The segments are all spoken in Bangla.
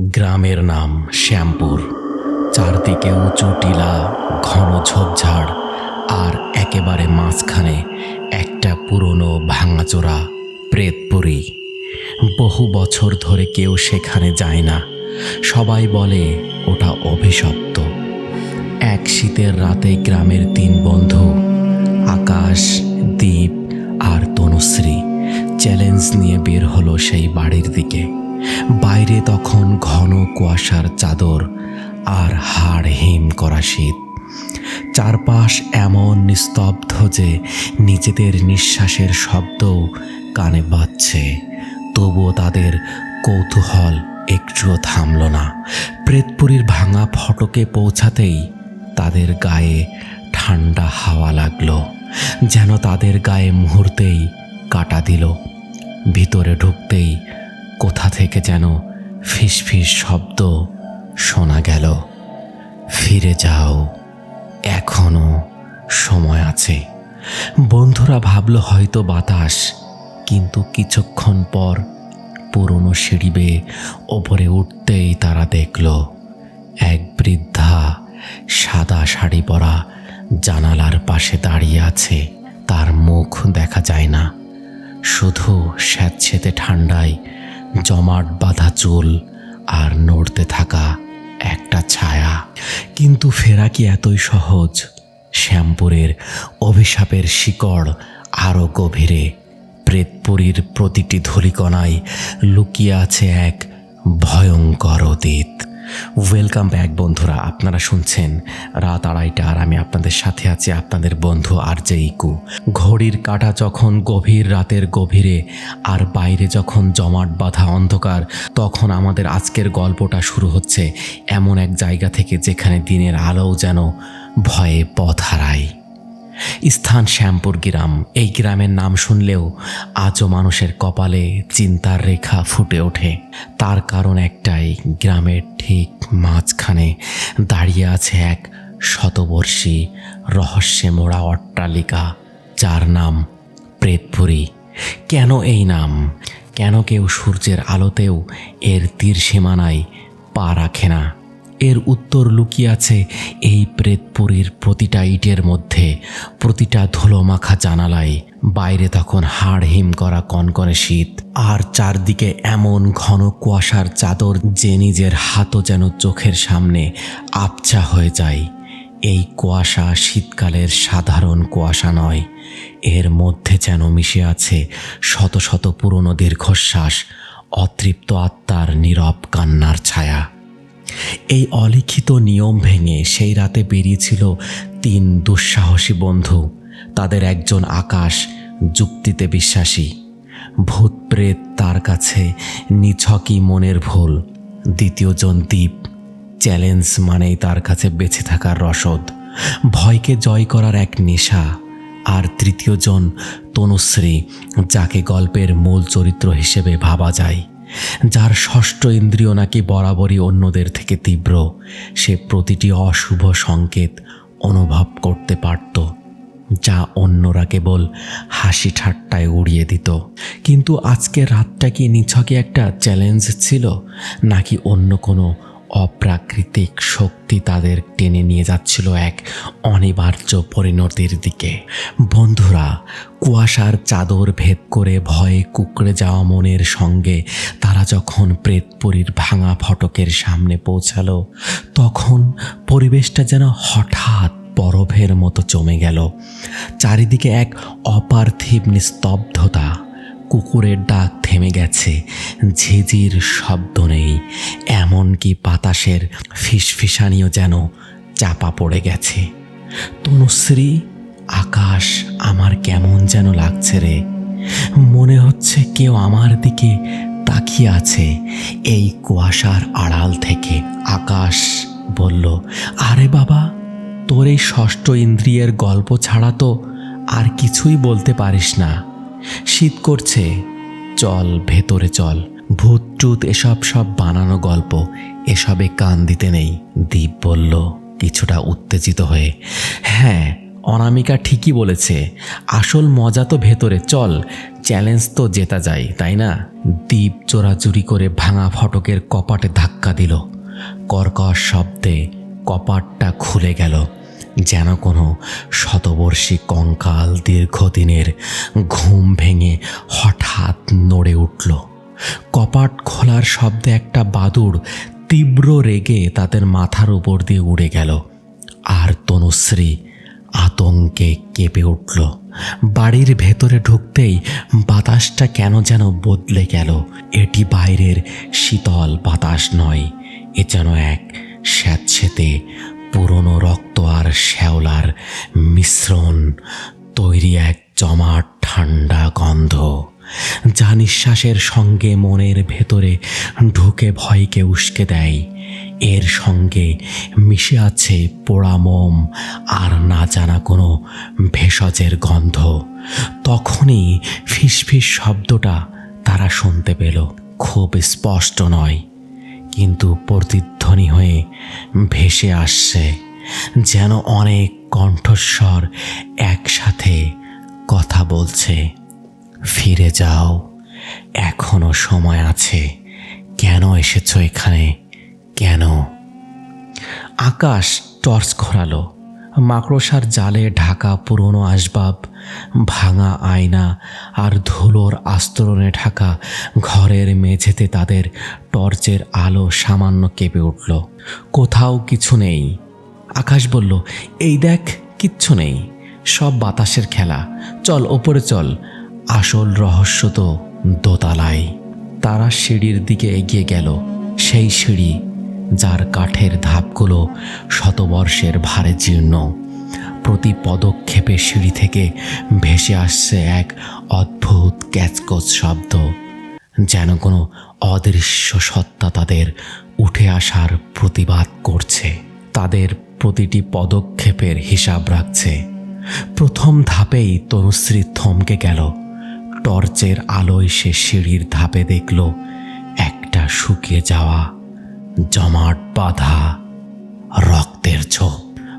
গ্রামের নাম শ্যামপুর। চারদিকে উঁচু টিলা, ঘন ঝোপঝাড়, আর একেবারে মাঝখানে একটা পুরনো ভাঙাচোরা প্রেতপুরী। বহু বছর ধরে কেউ সেখানে যায় না। সবাই বলে, ওটা অভিশপ্ত। এক শীতের রাতে গ্রামের তিন বন্ধু, আকাশ, দ্বীপ আর তনুশ্রী, চ্যালেঞ্জ নিয়ে বের হলো সেই বাড়ির দিকে। বাইরে তখন ঘন কুয়াশার চাদর আর হাড় হিম করা শীত। চারপাশ এমন নিস্তব্ধ যে নিজেদের নিঃশ্বাসের শব্দও কানে বাজছে। তবুও তাদের কৌতূহল একটুও থামল না। প্রেতপুরীর ভাঙা ফটকে পৌঁছাতেই তাদের গায়ে ঠান্ডা হাওয়া লাগল, যেন তাদের গায়ে মুহূর্তেই কাটা দিল। ভিতরে ঢুকতেই কোথা থেকে যেন ফিসফিস শব্দ শোনা গেল। ফিরে যাও, এখনও সময় আছে। বন্ধুরা ভাবল হয়তো বাতাস, কিন্তু কিছুক্ষণ পর পুরনো সিঁড়ি বেয়ে ওপরে উঠতেই তারা দেখল এক বৃদ্ধা সাদা শাড়ি পরা জানালার পাশে দাঁড়িয়ে আছে। তার মুখ দেখা যায় না। শুধু স্যাঁতসেতে ঠান্ডায় জমাট বাঁধা চুল আর নড়তে থাকা একটা ছায়া। কিন্তু ফেরা কি এতই সহজ? শ্যামপুরের অভিশাপের শিকড় আরও গভীরে, প্রেতপুরীর প্রতিটি ধূলিকণায় লুকিয়ে আছে এক ভয়ঙ্কর অতীত। ওয়েলকাম ব্যাক বন্ধুরা। আপনারা শুনছেন রাত আড়াইটা আর আমি আপনাদের সাথে আছি আপনাদের বন্ধু আর যে ইকু। ঘড়ির কাটা যখন গভীর, রাতের গভীরে, আর বাইরে যখন জমাট বাঁধা অন্ধকার, তখন আমাদের আজকের গল্পটা শুরু হচ্ছে এমন এক জায়গা থেকে যেখানে দিনের আলোও যেন ভয়ে পথ হারায়। স্থান শ্যামপুর গ্রাম। এই গ্রামের নাম শুনলেও আজও মানুষের কপালে চিন্তার রেখা ফুটে ওঠে। তার কারণ একটাই, গ্রামের ঠিক মাঝখানে দাঁড়িয়ে আছে এক শতবর্ষী রহস্যে মোড়া অট্টালিকা, যার নাম প্রেতপুরী। কেন এই নাম? কেন কেউ সূর্যের আলোতেও এর তীর সীমানায় পা রাখে না? এর উত্তর লুকিয়ে আছে এই প্রেতপুরীর প্রতিটা ইটের মধ্যে, প্রতিটা ধুলোমাখা জানালায়। বাইরে তখন হাড় হিম করা কনকনে শীত, আর চারদিকে এমন ঘন কুয়াশার চাদর যে নিজের হাতও যেন চোখের সামনে আবছা হয়ে যায়। এই কুয়াশা শীতকালের সাধারণ কুয়াশা নয়, এর মধ্যে যেন মিশে আছে শত শত পুরনো দীর্ঘশ্বাস, অতৃপ্ত আত্মার নীরব কান্নার ছায়া। এই অলিখিত নিয়ম ভেঙে সেই রাতে বেরিয়েছিল তিন দুঃসাহসী বন্ধু, তাদের একজন আকাশ যুক্তিতে বিশ্বাসী। ভূত প্রেত তার কাছে নিছকই মনের ভুল। দ্বিতীয়জন দ্বীপ, চ্যালেঞ্জ মানেই তার কাছে বেঁচে থাকার রসদ। ভয়কে জয় করার এক নেশা। আর তৃতীয়জন তনুশ্রী, যাকে গল্পের মূল চরিত্র হিসেবে ভাবা যায়। যার ষষ্ঠ ইন্দ্রিয় নাকি বরাবরই অন্যদের থেকে তীব্র, সে প্রতিটি অশুভ সংকেত অনুভব করতে পারত, যা অন্যরা কেবল হাসি ঠাট্টায় উড়িয়ে দিত। কিন্তু আজকে রাতটা কি নিছকে একটা চ্যালেঞ্জ ছিল, নাকি অন্য কোনো অপ্রাকৃতিক শক্তি তাদের টেনে নিয়ে যাচ্ছিল এক অনিবার্য পরিণতির দিকে। বন্ধুরা, কুয়াশার চাদর ভেদ করে ভয়ে কুকড়ে যাওয়া মনের সঙ্গে তারা যখন প্রেতপুরীর ভাঙা ফটকের সামনে পৌঁছালো, তখন পরিবেশটা যেন হঠাৎ বরফের মতো জমে গেল। চারিদিকে এক অপার্থিব নিস্তব্ধতা। কুকুরের ডাক থেমে গেছে। ঝিঝির শব্দ নেই, এমনকি বাতাসের ফিসফিসানিও যেন চাপা পড়ে গেছে। তনুশ্রী, আকাশ আমার কেমন যেন লাগছে রে। মনে হচ্ছে কেউ আমার দিকে তাকিয়ে আছে। এই কুয়াশার আড়াল থেকে আকাশ বলল, আরে বাবা, তোর এই ষষ্ঠ ইন্দ্রিয়ের গল্প ছাড়া তো আর কিছুই বলতে পারিস না। শীত করছে। চল, ভেতরে চল। ভূত টুত এসব সব বানানো গল্প। এসবে কান দিতে নেই। দীপ বলল, কিছুটা উত্তেজিত হয়ে হ্যাঁ অনামিকা ঠিকই বলেছে। আসল মজা তো ভেতরে। চল, চ্যালেঞ্জ তো জেতা যায়, তাই না? দ্বীপ চোরাচুরি করে ভাঙা ফটকের কপাটে ধাক্কা দিল। কর্কশ শব্দে কপাটটা খুলে গেল। যেন কোনো শতবর্ষী কঙ্কাল দীর্ঘদিনের ঘুম ভেঙে হঠাৎ নড়ে উঠল। কপাট খোলার শব্দে একটা বাদুড় তীব্র রেগে তাদের মাথার উপর দিয়ে উড়ে গেল। আর তনুশ্রী আতঙ্কে কেঁপে উঠল। বাড়ির ভেতরে ঢুকতেই বাতাসটা কেন যেন বদলে গেল। এটি বাইরের শীতল বাতাস নয়, এ যেন এক স্যাঁতসেতে পুরনো রক্ত আর শ্যাওলার মিশ্রণ তৈরি এক জমাট ঠান্ডা গন্ধ, যা নিঃশ্বাসের সঙ্গে মনের ভেতরে ঢুকে ভয়কে উস্কে দেয়। এর সঙ্গে মিশে আছে পোড়া মোম আর না জানা কোনো ভেষজের গন্ধ। তখনই ফিসফিস শব্দটা তারা শুনতে পেল। খুব স্পষ্ট নয়। কিন্তু প্রতিধ্বনি হয়ে ভেসে আসছে যেন অনেক কণ্ঠস্বর একসাথে কথা বলছে। ফিরে যাও, এখনও সময় আছে। কেন এসেছ এখানে? কেন? আকাশ টর্চ ঘোরালো। মাকড়সার জালে ঢাকা পুরনো আসবাব, ভাঙা আয়না আর ধুলোর আস্তরণে ঢাকা ঘরের মেঝেতে তাদের টর্চের আলো সামান্য কেঁপে উঠল। কোথাও কিছু নেই। আকাশ বলল, এই দেখ, কিচ্ছু নেই। সব বাতাসের খেলা। চল, ওপরে চল। আসল রহস্য তো দোতলায়। তারা সিঁড়ির দিকে এগিয়ে গেল। সেই সিঁড়ি যার কাঠের ধাপগুলো শতবর্ষের ভারে জীর্ণ। প্রতি পদক্ষেপে সিঁড়ি থেকে ভেসে আসছে এক অদ্ভুত ক্যাচকোচ শব্দ, যেন কোনো অদৃশ্য সত্তা তাদের উঠে আসার প্রতিবাদ করছে। তাদের প্রতিটি পদক্ষেপের হিসাব রাখছে। প্রথম ধাপেই তনুশ্রী থমকে গেল। টর্চের আলোয় সে সিঁড়ির ধাপে দেখল, একটা শুকিয়ে যাওয়া জমাট বাঁধা, রক্তের ছোপ।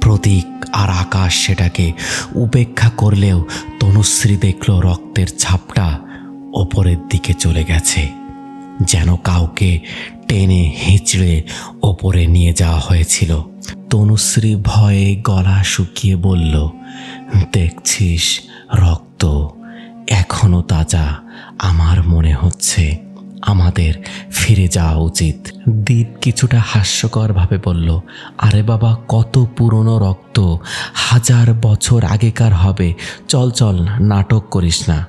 প্রতীক আর আকাশ সেটাকে উপেক্ষা করলেও তনুশ্রী দেখল রক্তের ছাপটা ওপরের দিকে চলে গেছে, যেন কাউকে টেনে হেঁচড়ে ওপরে নিয়ে যাওয়া হয়েছিল। তনুশ্রী ভয়ে গলা শুকিয়ে বলল, দেখছিস, রক্ত এখনও তাজা। আমার মনে হচ্ছে আমাদের ফিরে যাওয়া উচিত। দ্বীপ কিছুটা হাস্যকরভাবে বলল, আরে বাবা, কত পুরনো রক্ত। হাজার বছর আগেকার হবে। চল চল, নাটক করিস না।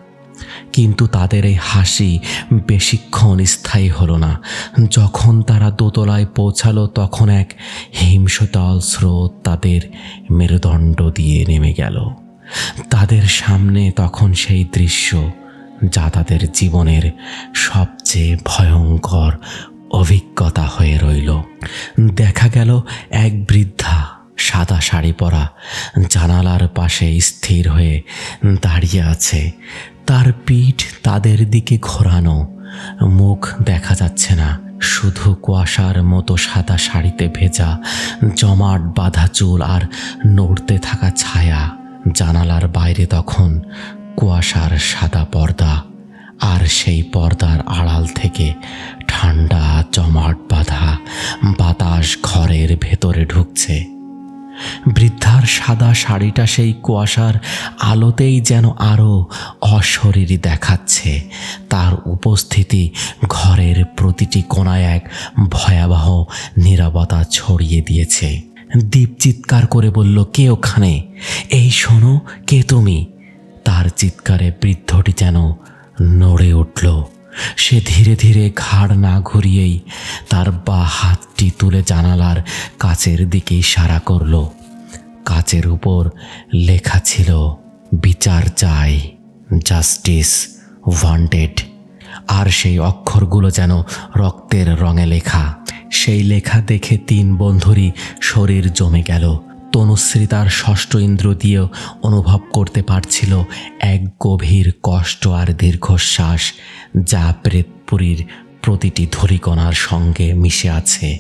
কিন্তু তাদের এই হাসি বেশিক্ষণ স্থায়ী হলো না। যখন তারা দোতলায় পৌঁছালো, তখন এক হিমশীতল স্রোত তাদের মেরুদণ্ড দিয়ে নেমে গেল। তাদের সামনে তখন সেই দৃশ্য। যা তাদের জীবনের সবচেয়ে ভয়ঙ্কর অভিজ্ঞতা হয়ে রইল। দেখা গেল এক বৃদ্ধা সাদা শাড়ি পরা জানালার পাশে স্থির হয়ে দাঁড়িয়ে আছে। তার পিঠ তাদের দিকে ঘোরানো। মুখ দেখা যাচ্ছে না। শুধু কুয়াশার মতো সাদা শাড়িতে ভেজা জমাট, বাঁধা চুল আর নড়তে থাকা ছায়া জানালার বাইরে তখন কুয়াশার সাদা পর্দা আর সেই পর্দার আড়াল থেকে ঠান্ডা জমাট বাঁধা বাতাস ঘরের ভেতরে ঢুকছে। বৃদ্ধার সাদা শাড়িটা সেই কুয়াশার আলোতেই যেন আরও অশরীরী দেখাচ্ছে। তার উপস্থিতি ঘরের প্রতিটি কোনায় এক ভয়াবহ নীরবতা ছড়িয়ে দিয়েছে। দীপ চিৎকার করে বলল, কে ওখানে? এই শোনো, কে তুমি? তার চিৎকারে বৃদ্ধটি যেন নড়ে উঠল। সে ধীরে ধীরে ঘাড় না ঘুরিয়েই তার বা হাতটি তুলে জানালার কাচের দিকে ইশারা করল। কাচের উপর লেখা ছিল, বিচার চাই, জাস্টিস ওয়ান্টেড। আর সেই অক্ষরগুলো যেন রক্তের রঙে লেখা। সেই লেখা দেখে তিন বন্ধুরই শরীর জমে গেল। তনুশ্রী তার ষষ্ঠ ইন্দ্র দিয়েও অনুভব করতে পারছিল এক গভীর কষ্ট আর দীর্ঘশ্বাস যা প্রেতপুরীর প্রতিটি ধরিকণার সঙ্গে মিশে আছে।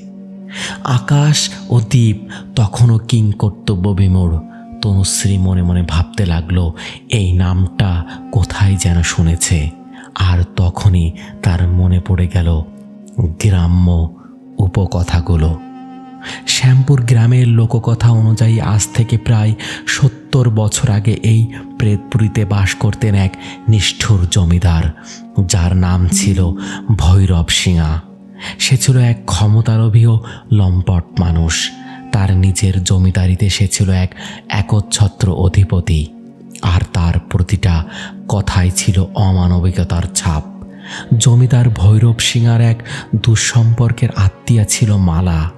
আকাশ ও দ্বীপ তখনও কিংকর্তব্য বিমূঢ়। তনুশ্রী মনে মনে ভাবতে লাগল, এই নামটা কোথায় যেন শুনেছে। আর তখনই তার মনে পড়ে গেল, গ্রাম্য উপকথাগুলো। শ্যামপুর গ্রামের লোককথা অনুযায়ী আজ থেকে প্রায় সত্তর বছর আগে এই প্রেতপুরীতে বাস করতেন এক নিষ্ঠুর জমিদার, যার নাম ছিল ভৈরব সিংহা। সে ছিল এক ক্ষমতালোভী ও লম্পট মানুষ। তার নিজের জমিদারিতে সে ছিল এক একচ্ছত্র অধিপতি। আর তার প্রতিটা কথাই ছিল অমানবিকতার ছাপ। জমিদার ভৈরব সিংহার এক দুঃসম্পর্কের আত্মীয়া ছিল মালা।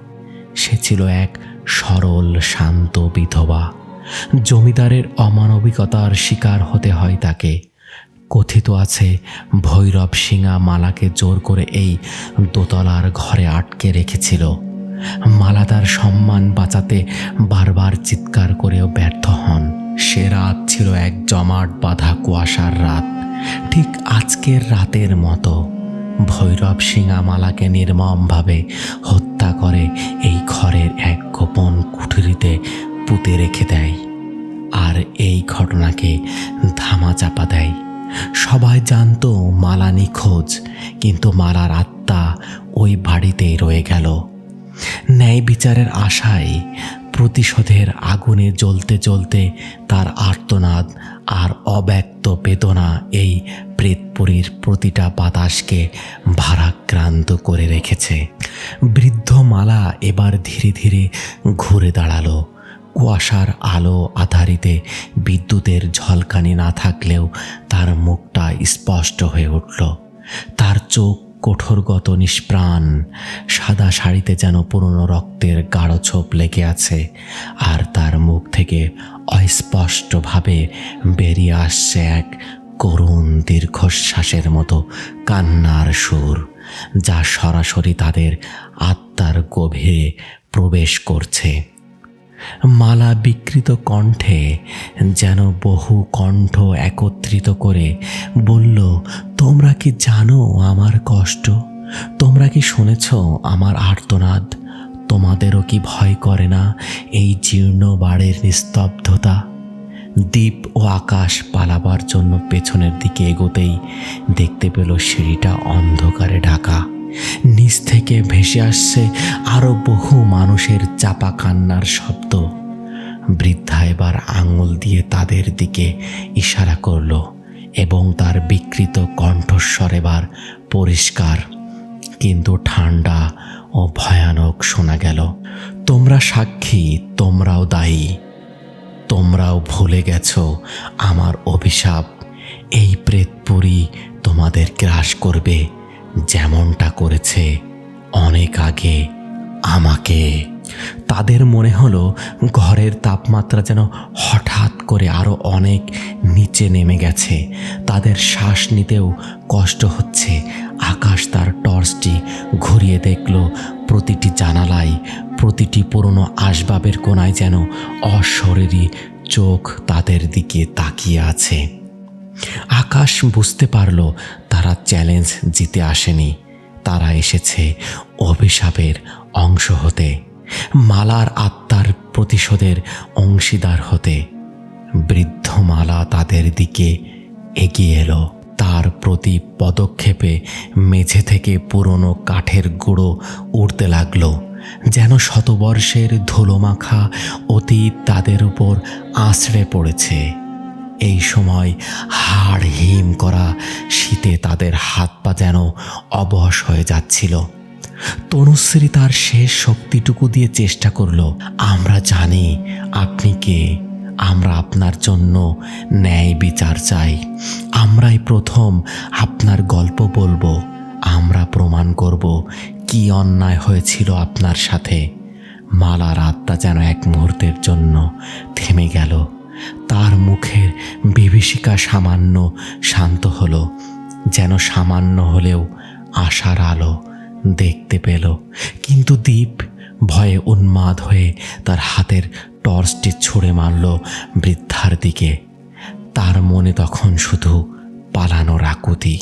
সে ছিল এক সরল, শান্ত বিধবা। জমিদারের অমানবিকতার শিকার হতে হয় তাকে। কথিত আছে, ভৈরব সিংহা মালাকে জোর করে এই দোতলার ঘরে আটকে রেখেছিল। মালা তার সম্মান বাঁচাতে বারবার চিৎকার করেও ব্যর্থ হন। সে রাত ছিল এক জমাট বাঁধা কুয়াশার রাত। ঠিক আজকের রাতের মতো ভৈরব সিংহা মালাকে নির্মমভাবে হত্যা করে পুঁতে রেখে দেয়। আর এই ঘটনাকে ধামাচাপা দেয়। সবাই জানতো মালা নিখোঁজ, কিন্তু মালার আত্মা ওই বাড়িতেই রয়ে গেল। ন্যায় বিচারের আশায় প্রতিশোধের আগুনে জ্বলতে জ্বলতে তার আর্তনাদ আর অব্যক্ত বেদনা এই প্রেতপুরীর প্রতিটা বাতাসকে ভারাক্রান্ত করে রেখেছে। বৃদ্ধ মালা এবার ধীরে ধীরে ঘুরে দাঁড়াল। কুয়াশার আলো আধারিতে বিদ্যুতের ঝলকানি না থাকলেও তার মুখটা স্পষ্ট হয়ে উঠল। তার চোখ কঠোরগত নিষ্প্রাণ, সাদা শাড়িতে যেন পুরনো রক্তের গাঢ় ছোপ লেগে আছে, আর তার মুখ থেকে অস্পষ্টভাবে বেরিয়ে আসছে এক করুণ দীর্ঘশ্বাসের মতো কান্নার সুর, যা সরাসরি তাদের আত্মার গভীরে প্রবেশ করছে। মালা বিকৃত কণ্ঠে যেন বহু কণ্ঠ একত্রিত করে বলল, তোমরা কি জানো আমার কষ্ট? তোমরা কি শুনেছ আমার আর্তনাদ? তোমাদেরও কি ভয় করে না এই জীর্ণ বাড়ির নিস্তব্ধতা? দ্বীপ ও আকাশ পালাবার জন্য পেছনের দিকে এগোতেই দেখতে পেল সিঁড়িটা অন্ধকারে ঢাকা। নিচ থেকে ভেসে আসছে আরও বহু মানুষের চাপা কান্নার শব্দ। বৃদ্ধা এবার আঙুল দিয়ে তাদের দিকে ইশারা করল এবং তার বিকৃত কণ্ঠস্বর এবার পরিষ্কার। কিন্তু ঠান্ডা ও ভয়ানক শোনা গেল, তোমরা সাক্ষী, তোমরাও দায়ী। তোমরাও ভুলে গেছো আমার অভিশাপ। এই প্রেতপুরী তোমাদের গ্রাস করবে। যেমনটা করেছে অনেক আগে আমাকে। তাদের মনে হলো ঘরের তাপমাত্রা যেন হঠাৎ করে আরও অনেক নিচে নেমে গেছে। তাদের শ্বাস নিতেও কষ্ট হচ্ছে। আকাশ তার টর্চটি ঘুরিয়ে দেখল। প্রতিটি জানালায়, প্রতিটি পুরনো আসবাবের কোনায় যেন অশরীরী চোখ তাদের দিকে তাকিয়ে আছে। আকাশ বুঝতে পারল তারা চ্যালেঞ্জ জিতে আসেনি। তারা এসেছে অভিশাপের অংশ হতে, মালার আত্মার প্রতিশোধের অংশীদার হতে। বৃদ্ধ মালা তাদের দিকে এগিয়ে এলো। তার প্রতি পদক্ষেপে মেঝে থেকে পুরনো কাঠের গুঁড়ো উড়তে লাগল, যেন শতবর্ষের ধুলোমাখা অতীত তাদের উপর আছড়ে পড়েছে। এই সময় হাড় হিম করা শীতে তাদের হাত পা যেন অবশ হয়ে যাচ্ছিল। তনুশ্রী তার শেষ শক্তিটুকু দিয়ে চেষ্টা করল। আমরা জানি আপনি কে। আমরা আপনার জন্য ন্যায় বিচার চাই। আমরাই প্রথম আপনার গল্প বলব। আমরা প্রমাণ করব কি অন্যায় হয়েছিল আপনার সাথে। মালার আত্মা যেন এক মুহূর্তের জন্য বিভীষিকা সামান্য শান্ত হলো, যেন সামান্য হলেও আশার আলো দেখতে পেল। কিন্তু দ্বীপ ভয়ে উন্মাদ হয়ে তার হাতের টর্চটি ছুঁড়ে মারল বৃদ্ধার দিকে। তার মনে তখন শুধু পালানোর আকুতি।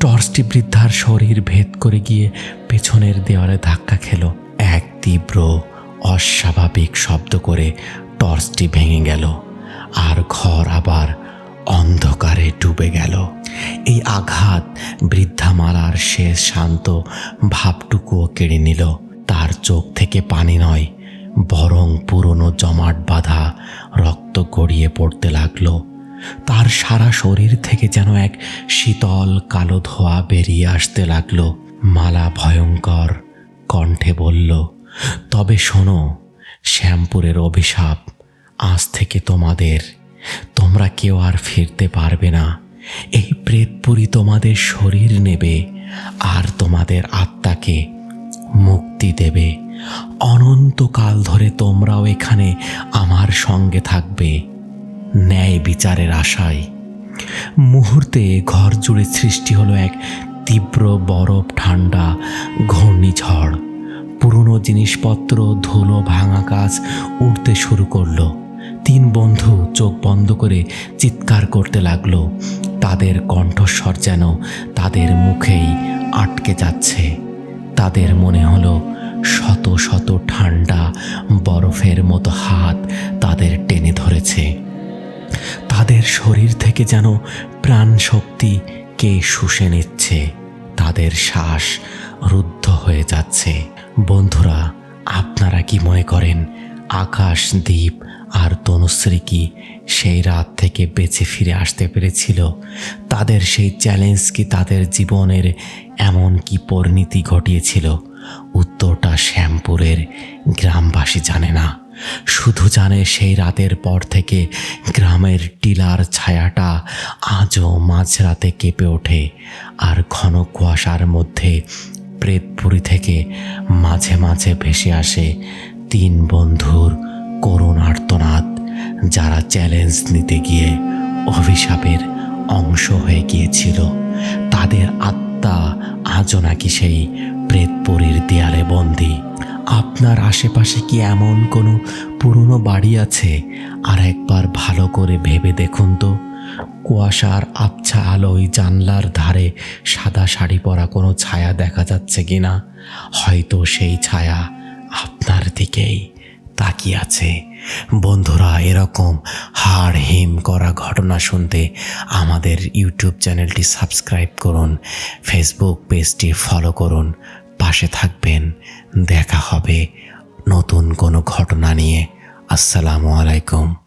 টর্চটি বৃদ্ধার শরীর ভেদ করে গিয়ে পেছনের দেওয়ালে ধাক্কা খেল। এক তীব্র, অস্বাভাবিক শব্দ করে টর্চটি ভেঙে গেল। আর ঘর আবার অন্ধকারে ডুবে গেল। এই আঘাত বৃদ্ধামালার শেষ শান্ত ভাবটুকুও কেড়ে নিল। তার চোখ থেকে পানি নয়, বরং পুরনো জমাট বাঁধা রক্ত গড়িয়ে পড়তে লাগল। তার সারা শরীর থেকে যেন এক শীতল কালো ধোয়া বেরিয়ে আসতে লাগল। মালা ভয়ঙ্কর কণ্ঠে বলল, তবে শোনো, শ্যামপুরের অভিশাপ আজ থেকে তোমাদের। তোমরা কেউ আর ফিরতে পারবে না। এই প্রেতপুরি তোমাদের শরীর নেবে আর তোমাদের আত্মাকে মুক্তি দেবে। অনন্তকাল ধরে তোমরাও এখানে আমার সঙ্গে থাকবে। ন্যায় বিচারের আশায়। মুহূর্তে ঘর জুড়ে সৃষ্টি হলো এক তীব্র বরফ ঠান্ডা ঘূর্ণিঝড়। পুরনো জিনিসপত্র, ধুলো, ভাঙা কাজ উঠতে শুরু করল। তিন বন্ধু চোখ বন্ধ করে চিৎকার করতে লাগল। তাদের কণ্ঠস্বর যেন তাদের মুখেই আটকে যাচ্ছে। তাদের মনে হলো শত শত ঠান্ডা বরফের মতো হাত তাদের টেনে ধরেছে। তাদের শরীর থেকে যেন প্রাণ শক্তি কে শুষে নিচ্ছে। তাদের শ্বাস রুদ্ধ হয়ে যাচ্ছে। বন্ধুরা, আপনারা কি মনে করেন আকাশ দ্বীপ আর তনুশ্রী কি সেই রাত থেকে বেঁচে ফিরে আসতে পেরেছিল। তাদের সেই চ্যালেঞ্জ কি তাদের জীবনের এমন কি পরিণতি ঘটিয়েছিল? উত্তরটা শ্যামপুরের গ্রামবাসী জানে না। শুধু জানে সেই রাতের পর থেকে গ্রামের টিলার ছায়াটা আজও মাঝরাতে কেঁপে ওঠে আর ঘন কুয়াশার মধ্যে প্রেতপুরী থেকে মাঝে মাঝে ভেসে আসে তিন বন্ধুর করুণ আর্তনাদ, যারা চ্যালেঞ্জ নিতে গিয়ে অভিশাপের অংশ হয়ে গিয়েছিল। তাদের আত্মা আজও নাকি সেই প্রেতপুরীর দেয়ালে বন্দি। আপনার আশেপাশে কি এমন কোনো পুরনো বাড়ি আছে? আর একবার ভালো করে ভেবে দেখুন তো। কুয়াশার আবছা আলোয় জানলার ধারে সাদা শাড়ি পরা কোনো ছায়া দেখা যাচ্ছে কিনা? হয়তো সেই ছায়া আপনার দিকেই। তাকিয়ে আছে। বন্ধুরা, এরকম হাড় হিম করা ঘটনা শুনতে আমাদের ইউটিউব চ্যানেলটি সাবস্ক্রাইব করুন, ফেসবুক পেজটি ফলো করুন, পাশে থাকবেন। দেখা হবে নতুন কোনো ঘটনা নিয়ে। আসসালামু আলাইকুম।